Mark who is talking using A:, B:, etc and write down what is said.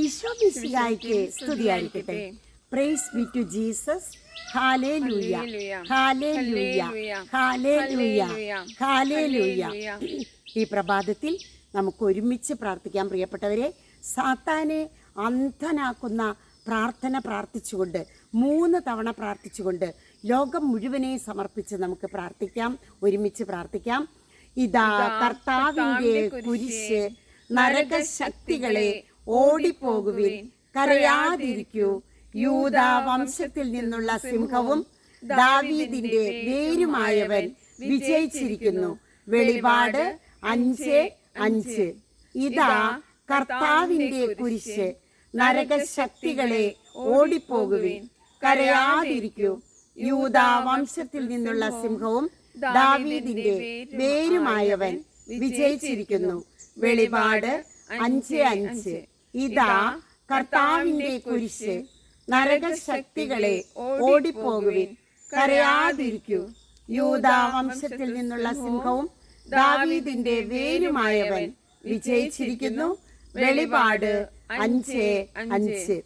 A: ഈശോ മിശിഹായ്ക്ക് സ്തുതിയായിരിക്കട്ടെ praise be to Jesus hallelujah hallelujah hallelujah hallelujah ഈ പ്രഭാതത്തിൽ നമുക്ക് ഒരുമിച്ച് പ്രാർത്ഥിക്കാം. പ്രിയപ്പെട്ടവരെ സാത്താനെ അന്ധനാക്കുന്ന പ്രാർത്ഥന പ്രാർത്ഥിച്ചുകൊണ്ട് മൂന്ന് തവണ പ്രാർത്ഥിച്ചുകൊണ്ട് ലോകം മുഴുവനെ സമർപ്പിച്ച് നമുക്ക് പ്രാർത്ഥിക്കാം. ഒരുമിച്ച് പ്രാർത്ഥിക്കാം. ഇതാ കർത്താവിന്റെ കുരിശ് നരകശക്തികളെ ഓടിപ്പോകുവിൻ. കരയാതിരിക്കൂ. യൂത വംശത്തിൽ നിന്നുള്ള സിംഹവും ദാവീദിന്റെ വേരുമായവൻ വിജയിച്ചിരിക്കുന്നു. വെളിപാട് അഞ്ച് അഞ്ച്. ഇതാ കർത്താവിന്റെ കുരിശ്. നരകശക്തികളെ ഓടിപ്പോകുവിൻ. കരയാതിരിക്കൂ. യൂത വംശത്തിൽ നിന്നുള്ള സിംഹവും ദാവീദിന്റെ വേരുമായവൻ വിജയിച്ചിരിക്കുന്നു. വെളിപാട് അഞ്ച് അഞ്ച്. ഇതാ കർത്താവിന്റെ കുരിശ്. നരകശക്തികളെ ഓടിപ്പോകുവിൻ. കരയാതിരിക്കൂ. യൂതാവംശത്തിൽ നിന്നുള്ള സിംഹവും ദാവീദിന്റെ വേരുമായവൻ വിജയിച്ചിരിക്കുന്നു. വെളിപാട് അഞ്ച് അഞ്ച്.